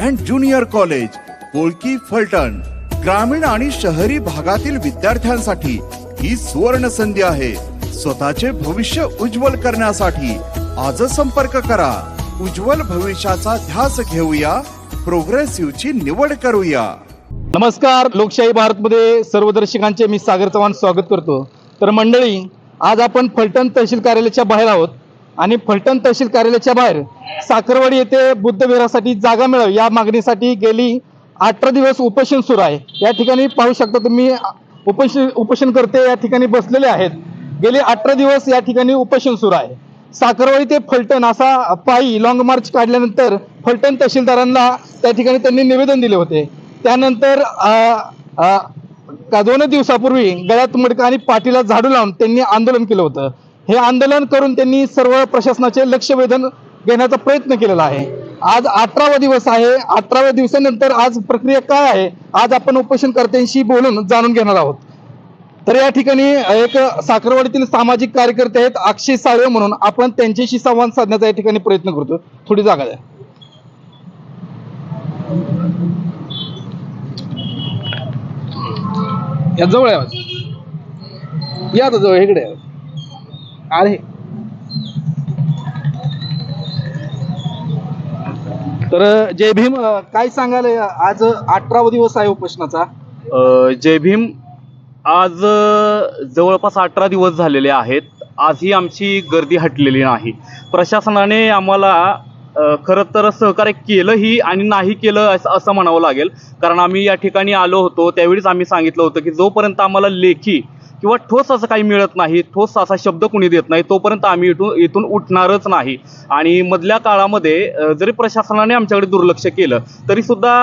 And junior college Kolki Phaltan. ग्रामीण आणि शहरी भागातील विद्यार्थ्यांसाठी ही सुवर्ण संधी आहे. स्वतःचे भविष्य उज्ज्वल करण्यासाठी आजच संपर्क करा. उज्ज्वल भविष्याचा ध्यास घेऊया. प्रोग्रेसिव्हची निवड करूया. नमस्कार लोकशाही भारतमध्ये सर्व दर्शकांचे मी सागर चव्हाण स्वागत करतो. तर मंडळी आज आपण फलटण तहसील कार्यालयाच्या बाहेर आहोत. आणि फलटण तहसील कार्यालयाच्या बाहेर साखरवाडी येथे बुद्धविहारासाठी जागा मिळावी या मागणीसाठी गेली अठरा दिवस उपोषण सुरू आहे. या ठिकाणी पाहू शकता तुम्ही उपोषण उपोषण करते या ठिकाणी बसलेले आहेत. गेले अठरा दिवस या ठिकाणी उपोषण सुरू आहे. साखरवाडी ते फलटण असा पायी लॉंग मार्च काढल्यानंतर फलटण तहसीलदारांना त्या ठिकाणी त्यांनी निवेदन दिले होते. त्यानंतर का दोन दिवसापूर्वी गळ्यात मडका आणि पाठीला झाडू लावून त्यांनी आंदोलन केलं होतं. हे आंदोलन करून त्यांनी सर्व प्रशासनाचे लक्ष वेधन घेण्याचा प्रयत्न केलेला आहे. आज अठरावा दिवस आहे. अठराव्या दिवसानंतर आज प्रक्रिया काय आहे? आज आपण उपोषणकर्त्यांशी बोलून जाणून घेणार आहोत. तर या ठिकाणी एक साखरवाडीतील सामाजिक कार्यकर्ते आहेत अक्षय साळवे म्हणून. आपण त्यांच्याशी संवाद साधण्याचा या ठिकाणी प्रयत्न करतो. थोडी जागा द्या. या जवळ आहे आवाज. या जवळ इकडे आहे. तर जय भीम काय सांगाल आज अठरावा दिवस आहे उपोषणाचा? जय भीम आज जवळपास अठरा दिवस झालेले आहेत. आजही आमची गर्दी हटलेली नाही. प्रशासनाने आम्हाला अ, खरं तर सहकार्य केलंही आणि नाही केलं असं असं म्हणावं लागेल. कारण आम्ही या ठिकाणी आलो होतो त्यावेळीच आम्ही सांगितलं होतं की जोपर्यंत आम्हाला लेखी किंवा ठोस असं काही मिळत नाही ठोस असा शब्द कुणी देत नाही तोपर्यंत आम्ही इथून इथून उठणारच नाही. आणि मधल्या काळामध्ये जरी प्रशासनाने आमच्याकडे दुर्लक्ष केलं तरी सुद्धा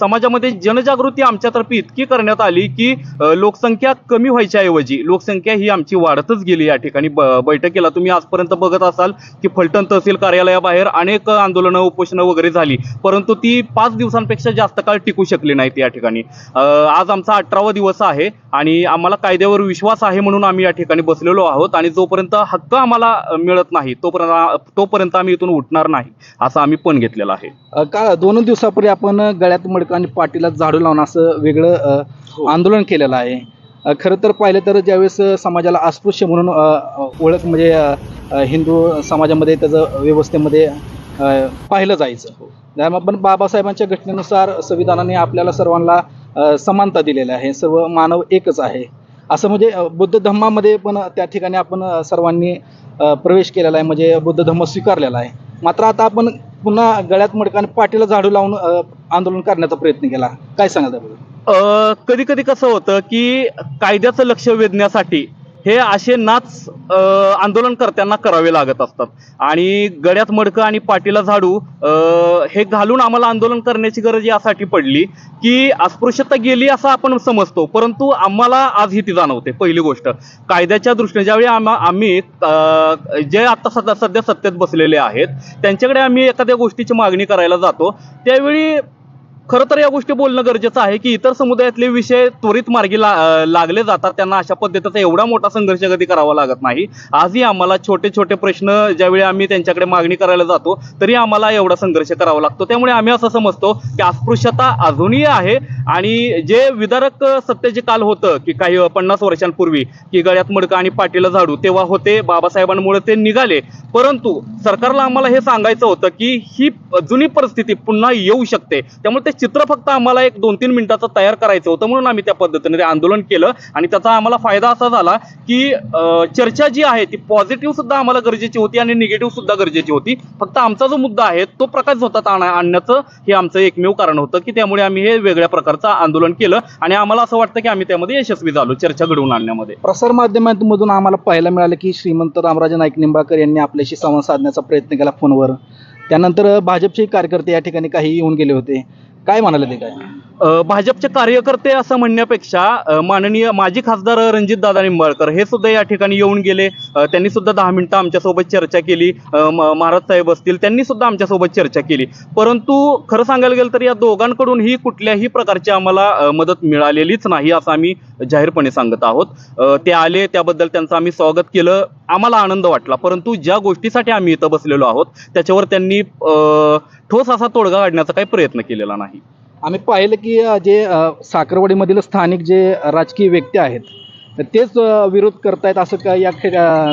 समाजामध्ये जनजागृती आमच्यातर्फे इतकी करण्यात आली की लोकसंख्या कमी व्हायच्या ऐवजी लोकसंख्या ही आमची वाढतच गेली या ठिकाणी. ब बैठकीला तुम्ही आजपर्यंत बघत असाल की फलटण तहसील कार्यालयाबाहेर अनेक आंदोलनं उपोषणं वगैरे झाली परंतु ती पाच दिवसांपेक्षा जास्त काळ टिकू शकली नाहीत या ठिकाणी. आज आमचा अठरावा दिवस आहे आणि आम्हाला कायद्यावर विश्वास आहे म्हणून आम्ही या ठिकाणी बसलेलो आहोत आणि जोपर्यंत हक्क आम्हाला मिळत नाही तोपर्यंत तोपर्यंत आम्ही इथून उठणार नाही असं आम्ही पण घेतलेलं आहे. का दोन दिवसापूर्वी आपण गळ्यात मडकं आणि पाठीला झाडू लावून असं वेगळं अ, आंदोलन केलेलं आहे. खरं तर पाहिलं तर ज्यावेळेस समाजाला अस्पृश्य म्हणून ओळख म्हणजे हिंदू समाजामध्ये त्याचं व्यवस्थेमध्ये पाहिलं जायचं. त्यामुळे पण बाबासाहेबांच्या घटनेनुसार संविधानाने आपल्याला सर्वांना समानता दिलेली आहे. सर्व मानव एकच आहे. असं म्हणजे बुद्ध धम्मामध्ये पण त्या ठिकाणी आपण सर्वांनी प्रवेश केलेला आहे. म्हणजे बुद्ध धम्म स्वीकारलेला आहे. मात्र आता आपण पुन्हा गळ्यात मडकाने पाठीला झाडू लावून आंदोलन करण्याचा प्रयत्न केला. काय सांगाल त्याबद्दल? कधी कधी कसं होतं की कायद्याचं लक्ष वेधण्यासाठी हे असे नाच आंदोलनकर्त्यांना करावे लागत असतात. आणि गड्यात मडकं आणि पाटीला झाडू हे घालून आम्हाला आंदोलन करण्याची गरज यासाठी पडली की अस्पृश्यता गेली असं आपण समजतो परंतु आम्हाला आज ही ती जाणवते पहिली गोष्ट. कायद्याच्या दृष्टीने ज्यावेळी आम्हा आम्ही जे आता सध्या सध्या सत्तेत बसलेले आहेत त्यांच्याकडे आम्ही एखाद्या गोष्टीची मागणी करायला जातो त्यावेळी खरं तर या गोष्टी बोलणं गरजेचं आहे की इतर समुदायातले विषय त्वरित मार्गी ला लागले जातात. त्यांना अशा पद्धतीचा एवढा मोठा संघर्ष कधी करावा लागत नाही. आजही आम्हाला छोटे छोटे प्रश्न ज्यावेळी आम्ही त्यांच्याकडे मागणी करायला जातो तरी आम्हाला एवढा संघर्ष करावा लागतो. त्यामुळे आम्ही असं समजतो की अस्पृश्यता अजूनही आहे. आणि जे विदारक सत्तेचे काल होतं की काही पन्नास वर्षांपूर्वी की गळ्यात मडकं आणि पाटीला झाडू तेव्हा होते बाबासाहेबांमुळे ते निघाले. परंतु सरकारला आम्हाला हे सांगायचं होतं की ही जुनी परिस्थिती पुन्हा येऊ शकते. त्यामुळे ते चित्र फक्त आम्हाला एक दोन तीन मिनिटाचं तयार करायचं होतं म्हणून आम्ही त्या पद्धतीने ते आंदोलन केलं. आणि त्याचा आम्हाला फायदा असा झाला की चर्चा जी आहे ती पॉझिटिव्ह सुद्धा आम्हाला गरजेची होती आणि निगेटिव्ह सुद्धा गरजेची होती. फक्त आमचा जो मुद्दा आहे तो प्रकाश होतात आणण्याचं हे आमचं एकमेव कारण होतं की त्यामुळे आम्ही हे वेगळ्या प्रकारचं आंदोलन केलं आणि आम्हाला असं वाटतं की आम्ही त्यामध्ये यशस्वी झालो चर्चा घडवून आणण्यामध्ये. प्रसार माध्यमांमधून आम्हाला पाहायला मिळालं की श्रीमंत रामराजे नाईक निंबाळकर यांनी आपल्याशी संवाद साधण्याचा प्रयत्न केला फोनवर. त्यानंतर भाजपचे कार्यकर्ते या ठिकाणी काही येऊन गेले होते. काय म्हणाले ते काय? अ, भाजपचे कार्यकर्ते असं म्हणण्यापेक्षा अ, माननीय माजी खासदार रणजित दादा निंबाळकर हे सुद्धा या ठिकाणी येऊन गेले. अ, त्यांनी सुद्धा दहा मिनिटं आमच्यासोबत चर्चा केली. अ, म- महाराज साहेब असतील त्यांनी सुद्धा आमच्यासोबत चर्चा केली. परंतु खरं सांगायला गेलं तर या दोघांकडूनही कुठल्याही प्रकारची आम्हाला अ, मदत मिळालेलीच नाही असं आम्ही जाहीरपणे सांगत आहोत. अ, ते आले त्याबद्दल त्यांचं आम्ही स्वागत केलं. आम्हाला आनंद वाटला. परंतु ज्या गोष्टीसाठी आम्ही इथं बसलेलो आहोत त्याच्यावर त्यांनी अ, ठोस असा तोडगा काढण्याचा काही प्रयत्न केलेला नाही. आम्ही पाहिलं की जे साखरवाडीमधील स्थानिक जे राजकीय व्यक्ती आहेत तर तेच विरोध करतायत असं का या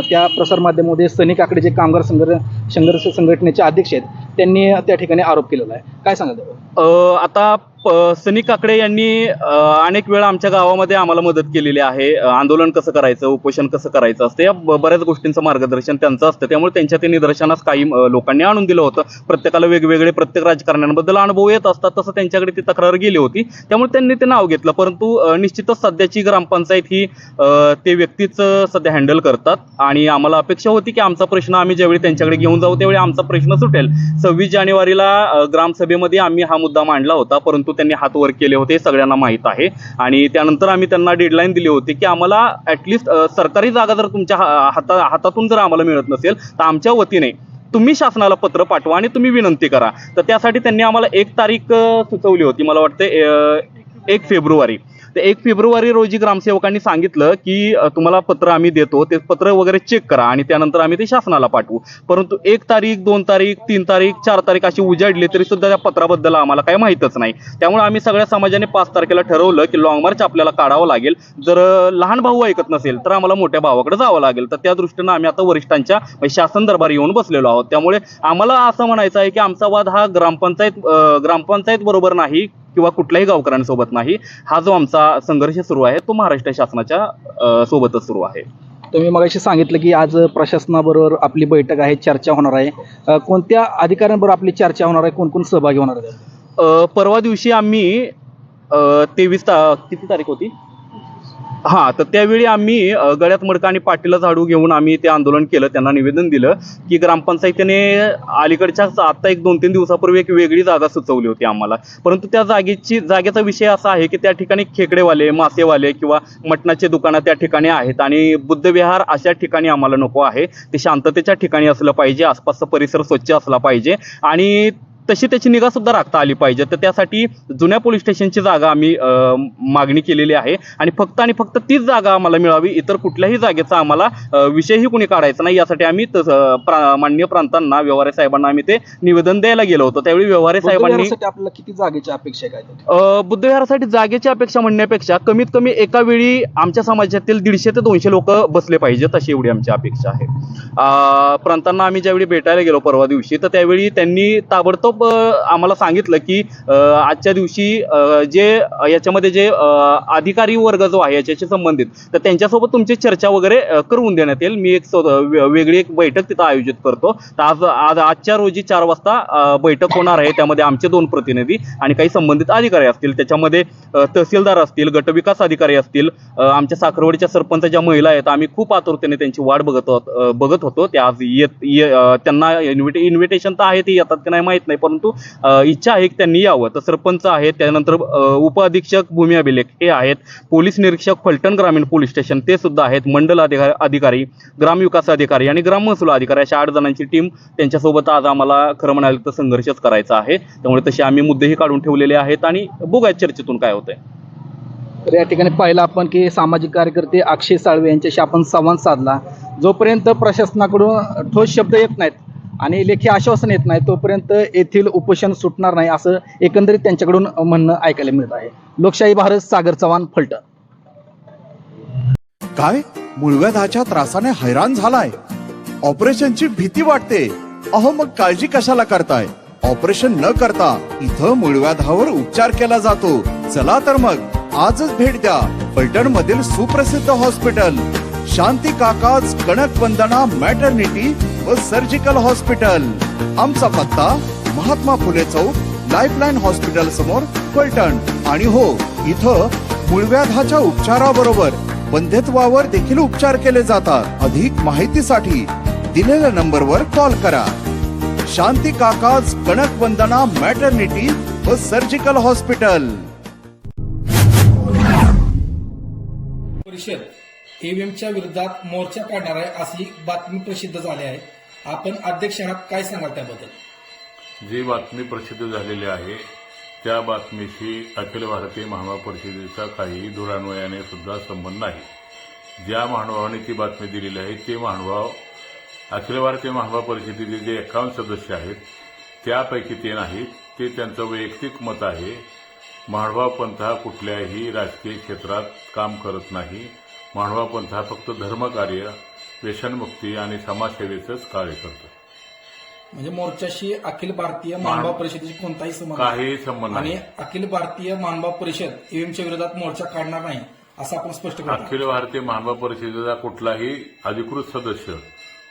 त्या प्रसारमाध्यमामध्ये सनी काकडे जे कामगार संघर्ष संघर्ष संघटनेचे अध्यक्ष आहेत त्यांनी त्या ठिकाणी आरोप केलेला आहे. काय सांगा आता सनी काकडे यांनी अनेक वेळा आमच्या गावामध्ये आम्हाला मदत केलेली आहे. आंदोलन कसं करायचं उपोषण कसं करायचं असतं या बऱ्याच गोष्टींचं मार्गदर्शन त्यांचं असतं. त्यामुळे त्यांच्या ते निदर्शनास काही लोकांनी आणून दिलं होतं. प्रत्येकाला वेगवेगळे प्रत्येक राजकारण्यांबद्दल अनुभव येत असतात. तसं त्यांच्याकडे ती तक्रार गेली होती. त्यामुळे त्यांनी ते नाव घेतलं. परंतु निश्चितच सध्याची ग्रामपंचायत ही ते व्यक्तीच सध्या हँडल करतात. आणि आम्हाला अपेक्षा होती की आमचा प्रश्न आम्ही ज्यावेळी त्यांच्याकडे घेऊन जाऊ त्यावेळी आमचा प्रश्न सुटेल. सव्वीस जानेवारीला ग्रामसभेमध्ये आम्ही हा मुद्दा मांडला होता. परंतु त्यांनी हात वर केले होते हे सगळ्यांना माहीत आहे. आणि त्यानंतर आम्ही त्यांना डेडलाईन दिली होती की आम्हाला ॲटलिस्ट सरकारी जागा जर तुमच्या हा- हाता हातातून जर आम्हाला मिळत नसेल तर आमच्या वतीने तुम्ही शासनाला पत्र पाठवा आणि तुम्ही विनंती करा. तर त्यासाठी त्यांनी आम्हाला एक तारीख सुचवली होती. मला वाटते एक फेब्रुवारी. तर एक फेब्रुवारी रोजी ग्रामसेवकांनी सांगितलं की तुम्हाला पत्र आम्ही देतो ते पत्र वगैरे चेक करा आणि त्यानंतर आम्ही ते शासनाला पाठवू. परंतु एक तारीख दोन तारीख तीन तारीख चार तारीख अशी उजाडली तरी सुद्धा त्या पत्राबद्दल आम्हाला काही माहीतच नाही. त्यामुळे आम्ही सगळ्या समाजाने पाच तारखेला ठरवलं की लॉंग मार्च आपल्याला काढावं लागेल. जर लहान भाऊ ऐकत नसेल तर आम्हाला मोठ्या भावाकडे जावं लागेल. तर त्या दृष्टीनं आम्ही आता वरिष्ठांच्या म्हणजे शासन दरबारी येऊन बसलेलो आहोत. त्यामुळे आम्हाला असं म्हणायचं आहे की आमचा वाद हा ग्रामपंचायत ग्रामपंचायत बरोबर नाही. किंवा कुठल्याही गावकऱ्यांसोबत नाही. हा जो आमचा संघर्ष सुरू आहे तो महाराष्ट्र शासनाच्या सोबतच सुरू आहे. तुम्ही मगाशी सांगितलं की आज प्रशासनाबरोबर आपली बैठक आहे चर्चा होणार आहे. कोणत्या अधिकाऱ्यांबरोबर आपली चर्चा होणार आहे? कोण कोण सहभागी होणार आहे? अ, परवा दिवशी आम्ही तेवीस ता किती तारीख होती? हां तर त्यावेळी आम्ही गळ्यात मडका आणि पाटीला झाडू घेऊन आम्ही ते आंदोलन केलं त्यांना निवेदन दिलं की ग्रामपंचायतीने अलीकडच्या आता एक दोन तीन दिवसापूर्वी एक वेगळी जागा सुचवली होती आम्हाला. परंतु त्या जागेची जागेचा विषय असा आहे की त्या ठिकाणी खेकडेवाले मासेवाले किंवा मटणाचे दुकानं त्या ठिकाणी आहेत आणि बुद्धविहार अशा ठिकाणी आम्हाला नको आहे. ते शांततेच्या ठिकाणी असलं पाहिजे आसपासचा परिसर स्वच्छ असला पाहिजे आणि तशी त्याची निगा सुद्धा राखता आली पाहिजे. तर त्यासाठी जुन्या पोलीस स्टेशनची जागा आम्ही मागणी केलेली आहे. आणि फक्त आणि फक्त तीच जागा आम्हाला मिळावी इतर कुठल्याही जागेचा आम्हाला विषयही कुणी काढायचा नाही. यासाठी आम्ही प्रा- माननीय प्रांतांना व्यवहारे साहेबांना आम्ही ते निवेदन द्यायला गेलो होतो. त्यावेळी व्यवहारे साहेबांनी आपल्याला किती जागेची अपेक्षा काय बुद्धविहारासाठी जागेची अपेक्षा म्हणण्यापेक्षा कमीत कमी एका वेळी आमच्या समाजातील दीडशे ते दोनशे लोक बसले पाहिजेत अशी एवढी आमची अपेक्षा आहे. प्रांतांना आम्ही ज्यावेळी भेटायला गेलो परवा दिवशी तर त्यावेळी त्यांनी ताबडतोब अ, आम्हाला सांगितलं की आजच्या दिवशी जे याच्यामध्ये जे अधिकारी वर्ग जो आहे याच्याशी संबंधित तर त्यांच्यासोबत तुमची चर्चा वगैरे करून देण्यात येईल. मी एक वेगळी एक बैठक तिथं आयोजित करतो. तर आज आज आजच्या रोजी चार वाजता बैठक होणार आहे. त्यामध्ये आमचे दोन प्रतिनिधी आणि काही संबंधित अधिकारी असतील. त्याच्यामध्ये तहसीलदार असतील गटविकास अधिकारी असतील आमच्या साखरवाडीच्या सरपंच ज्या महिला आहेत आम्ही खूप आतुरतेने त्यांची वाट बघत बघत होतो. त्या आज येत त्यांना इन्व्हिटेशन तर आहे ते येतात की नाही माहीत नाही. परंतु इच्छा आहे की त्यांनी यावं. तर सरपंच आहेत त्यानंतर उपअधीक्षक भूमी अभिलेख हे आहेत. पोलीस निरीक्षक फलटण ग्रामीण पोलीस स्टेशन ते सुद्धा आहेत. मंडल अधिकारी अधिकारी ग्रामविकास अधिकारी आणि ग्राम महसूल अधिकारी अशा आठ जणांची टीम त्यांच्यासोबत आज आम्हाला खरं म्हणायला तर संघर्षच करायचा आहे. त्यामुळे तसे आम्ही मुद्देही काढून ठेवलेले आहेत आणि बघूया चर्चेतून काय होतंय. तर या ठिकाणी पाहिलं आपण की सामाजिक कार्यकर्ते अक्षय साळवे यांच्याशी आपण संवाद साधला. जोपर्यंत प्रशासनाकडून ठोस शब्द येत नाहीत आणि लेखी आश्वासन येत नाही तोपर्यंत येथील उपोषण सुटणार नाही असं एकंदरीत त्यांच्याकडून म्हणणं ऐकायला मिळत आहे. लोकशाही भारत सागर चव्हाण फलटण. काय? मुळव्याधाच्या त्रासाने हैराण झालाय? ऑपरेशनची भीती वाटते. अहो मग काळजी कशाला करताय? ऑपरेशन न करता इथं मुळव्याधावर उपचार केला जातो. चला तर मग आजच भेट द्या. फलटण मधील सुप्रसिद्ध हॉस्पिटल. शांती काकाज कणक वंदना मॅटर्निटी व सर्जिकल हॉस्पिटल. आमचा पत्ता महात्मा फुले चौक लाईफलाईन हॉस्पिटल समोर फलटण. आणि हो इथं मूळव्याधाच्या उपचाराबरोबर बंध्यत्वावर देखील उपचार केले जातात. अधिक माहितीसाठी दिलेल्या नंबरवर कॉल करा. शांती काकाज कणक वंदना मॅटर्निटी व सर्जिकल हॉस्पिटल. परिषद. ईव्हीएमच्या विरोधात मोर्चा काढणार आहे अशी बातमी प्रसिद्ध झाली आहे. आपण अध्यक्षांना काय सांगाल त्याबद्दल? जी बातमी प्रसिद्ध झालेली आहे त्या बातमीशी अखिल भारतीय महानुभाव परिषदेचा काही दुरान्वयाने सुद्धा संबंध नाही. ज्या महानुभावाने ती बातमी दिलेली आहे ते महानुभाव अखिल भारतीय महानुभाव परिषदेचे जे एकावन्न सदस्य आहेत त्यापैकी ते नाहीत. ते त्यांचं वैयक्तिक मत आहे महानुभाव पंथ हा कुठल्याही राजकीय क्षेत्रात काम करत नाही. महानुभाव पंथ हा फक्त धर्मकार्य व्यसनमुक्ती आणि समाजसेवेचंच कार्य करतो. म्हणजे मोर्चाशी अखिल भारतीय मानभाव परिषदेशी कोणताही संबंध. काही संबंध आणि नाही. अखिल भारतीय मानभाव परिषद ईव्हीएमच्या विरोधात मोर्चा काढणार नाही असं आपण स्पष्ट करतो. अखिल भारतीय महानुभाव परिषदेचा कुठलाही अधिकृत सदस्य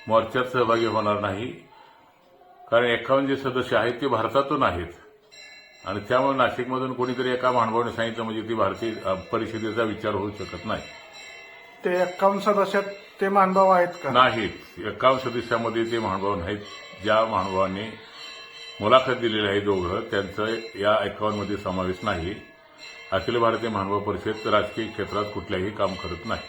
मोर्चात सहभागी होणार नाही. कारण एकावन्न जे सदस्य आहेत ते भारतातून आहेत. आणि त्यामुळे नाशिकमधून कोणीतरी एका महानुभावाने सांगितलं म्हणजे ती भारतीय अ, परिषदेचा विचार होऊ शकत नाही. ते एक्कावन्न सदस्यात ते महानुभाव आहेत का? नाहीत एकावन्न सदस्यामध्ये ते महानुभाव नाहीत. ज्या महानुभावांनी मुलाखत दिलेली आहे दोघं त्यांचं या एकावन्नमध्ये समावेश नाही. अखिल भारतीय महानुभाव परिषद राजकीय क्षेत्रात कुठल्याही काम करत नाही.